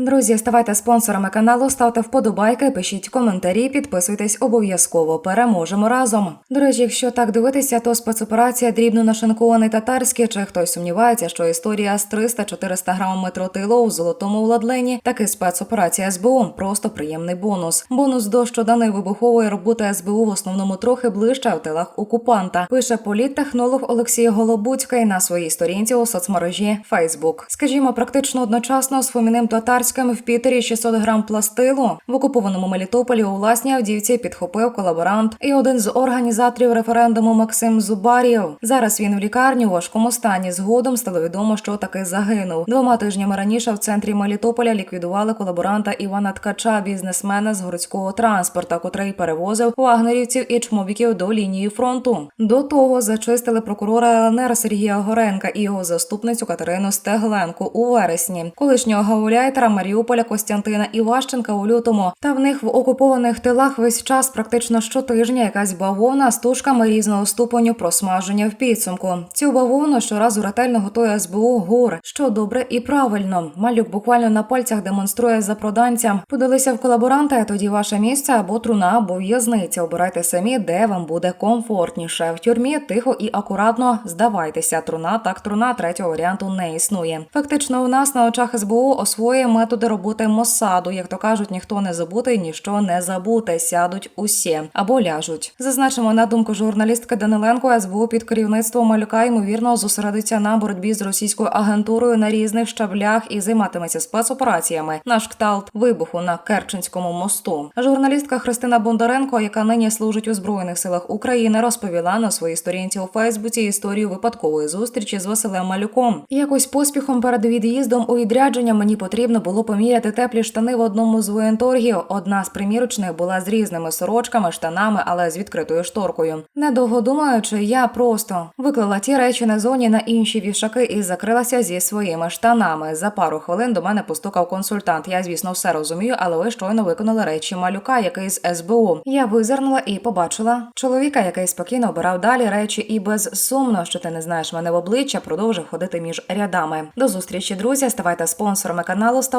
Друзі, ставайте спонсорами каналу, ставте вподобайки, пишіть коментарі, підписуйтесь обов'язково. Переможемо разом. До речі, якщо так дивитися, то спецоперація дрібно нашинкований татарський. Чи хтось сумнівається, що історія з 300-400 грамами тротилу у золотому владлені таки спецоперація СБУ. Просто приємний бонус. Бонус до щоденної вибухової роботи СБУ в основному трохи ближче в тилах окупанта. Пише політтехнолог Олексій Голобуцький на своїй сторінці у соцмережі Facebook. Скажімо, практично одночасно з Фоміним Татарським в Пітері 600 грам пластилу в окупованому Мелітополі у власній авдіївці підхопив колаборант і один з організаторів референдуму Максим Зубарів. Зараз він в лікарні у важкому стані. Згодом стало відомо, що таки загинув. Двома тижнями раніше в центрі Мелітополя ліквідували колаборанта Івана Ткача, бізнесмена з городського транспорта, котрий перевозив вагнерівців і чмобіків до лінії фронту. До того зачистили прокурора ЛНР Сергія Горенка і його заступницю Катерину Стегленко у вересні, колишнього гауляйтера Маріуполя Костянтина Іващенка у лютому. Та в них в окупованих тилах весь час практично щотижня якась бавовна з тушками різного ступеню просмаження в підсумку. Цю бавовну щоразу ретельно готує СБУ ГУР, що добре і правильно. Малюк буквально на пальцях демонструє запроданцям. Подалися в колаборанта, а тоді ваше місце або труна, або в'язниця. Обирайте самі, де вам буде комфортніше. В тюрмі тихо і акуратно здавайтеся. Труна так труна. Третього варіанту не існує. Фактично, у нас на очах СБУ освоює методи роботи Моссаду. Як то кажуть, ніхто не забутий, ніщо не забуте. Сядуть усі або ляжуть. Зазначимо на думку журналістки Даниленко, СБУ під керівництвом Малюка ймовірно зосередиться на боротьбі з російською агентурою на різних щаблях і займатиметься спецопераціями на кшталт вибуху на Керченському мосту. Журналістка Христина Бондаренко, яка нині служить у збройних силах України, розповіла на своїй сторінці у Фейсбуці історію випадкової зустрічі з Василем Малюком. Якось поспіхом перед від'їздом у відрядження мені потрібно було поміряти теплі штани в одному з воєнторгів. Одна з примірочних була з різними сорочками, штанами, але з відкритою шторкою. Недовго думаючи, я просто виклала ті речі на зоні на інші вішаки і закрилася зі своїми штанами. За пару хвилин до мене постукав консультант. Я, звісно, все розумію, але ви щойно виконали речі малюка, який з СБУ. Я визирнула і побачила чоловіка, який спокійно обирав далі речі, і безсумно, що ти не знаєш мене в обличчя, продовжив ходити між рядами. До зустрічі, друзі. Ставайте спонсорами каналу,